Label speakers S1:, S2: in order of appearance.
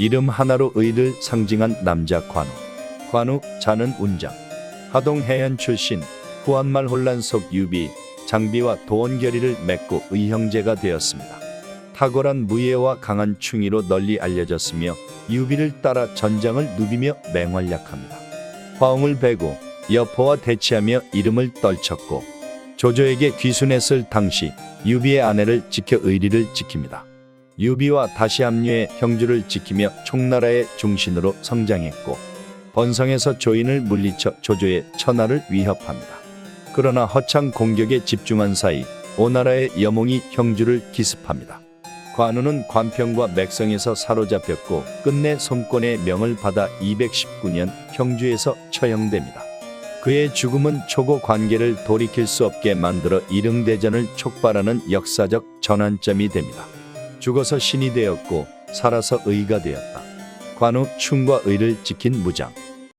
S1: 이름 하나로 의를 상징한 남자 관우. 관우 자는 운장. 하동 해안 출신 후한말 혼란 속 유비 장비와 도원결의를 맺고 의형제가 되었습니다. 탁월한 무예와 강한 충의로 널리 알려졌으며 유비를 따라 전장을 누비며 맹활약합니다. 화웅을 베고 여포와 대치하며 이름을 떨쳤고 조조에게 귀순했을 당시 유비의 아내를 지켜 의리를 지킵니다. 유비와 다시 합류해 형주를 지키며 총나라의 중신으로 성장했고 번성에서 조인을 물리쳐 조조의 천하를 위협합니다. 그러나 허창 공격에 집중한 사이 오나라의 여몽이 형주를 기습합니다. 관우는 관평과 맥성에서 사로잡혔고 끝내 손권의 명을 받아 219년 형주에서 처형됩니다. 그의 죽음은 초고 관계를 돌이킬 수 없게 만들어 일흥대전을 촉발하는 역사적 전환점이 됩니다. 죽어서 신이 되었고 살아서 의가 되었다. 관우 충과 의를 지킨 무장.